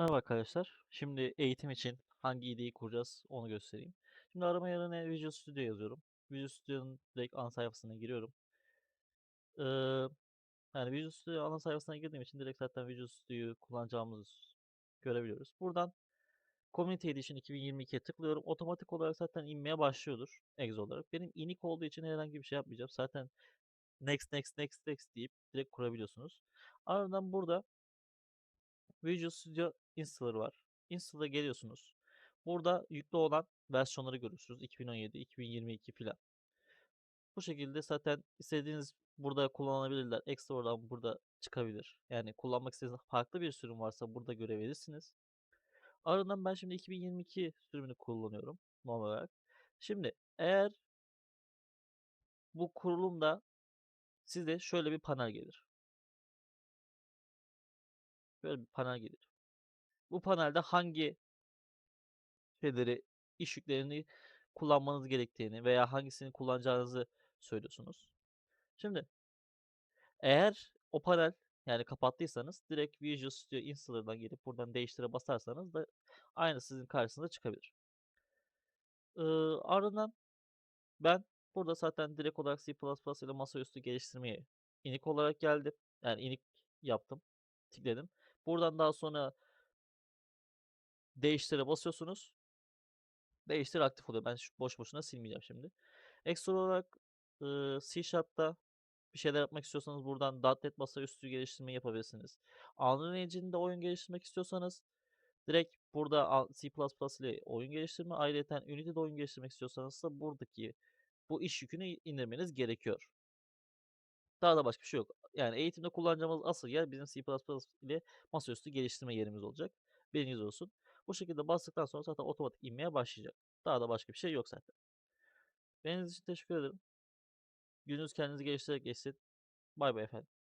Merhaba arkadaşlar. Şimdi eğitim için hangi IDE'yi kuracağız onu göstereyim. Şimdi arama yerine Visual Studio yazıyorum. Visual Studio'nun direkt ana sayfasına giriyorum. Ee, yani Visual Studio ana sayfasına girdiğim için direkt zaten Visual Studio'yu kullanacağımızı görebiliyoruz. Buradan Community Edition 2022'ye tıklıyorum. Otomatik olarak zaten inmeye başlıyordur Exe olarak. Benim inik olduğu için herhangi bir şey yapmayacağım. Zaten next next next next deyip direkt kurabiliyorsunuz. Ardından burada Visual Studio Installer var. Installer'a geliyorsunuz. Burada yüklü olan versiyonları görürsünüz. 2017, 2022 filan. Bu şekilde zaten istediğiniz burada kullanabilirler. Ekstra oradan burada çıkabilir. Yani kullanmak istediğiniz farklı bir sürüm varsa burada görebilirsiniz. Ardından ben şimdi 2022 sürümünü kullanıyorum normal olarak. Şimdi eğer bu kurulumda size şöyle bir panel gelir. Böyle bir panel gelir. Bu panelde hangi şeyleri, iş yüklerini kullanmanız gerektiğini veya hangisini kullanacağınızı söylüyorsunuz. Şimdi eğer o panel yani kapattıysanız direkt Visual Studio Installer'dan gelip buradan değiştire basarsanız da aynı sizin karşınıza çıkabilir. Ee, ardından ben burada zaten direkt olarak C++ ile masaüstü geliştirmeye inik olarak geldim. Yani inik yaptım. Tıkladım. Buradan daha sonra değiştire basıyorsunuz. Değiştir aktif oluyor. Ben boş boşuna silmeyeceğim şimdi. Ekstra olarak e, C Sharp'ta bir şeyler yapmak istiyorsanız buradan .NET masaüstü geliştirme yapabilirsiniz. Unreal Engine'de oyun geliştirmek istiyorsanız direkt burada C++ ile oyun geliştirme, ayrıca Unity'de oyun geliştirmek istiyorsanız da buradaki bu iş yükünü indirmeniz gerekiyor. Daha da başka bir şey yok. Yani eğitimde kullanacağımız asıl yer bizim C++ ile masaüstü geliştirme yerimiz olacak. Bilginiz olsun. Bu şekilde bastıktan sonra zaten otomatik inmeye başlayacak. Daha da başka bir şey yok zaten. Beğendiğiniz için teşekkür ederim. Gününüz kendinizi geliştirerek geçsin. Bay bay efendim.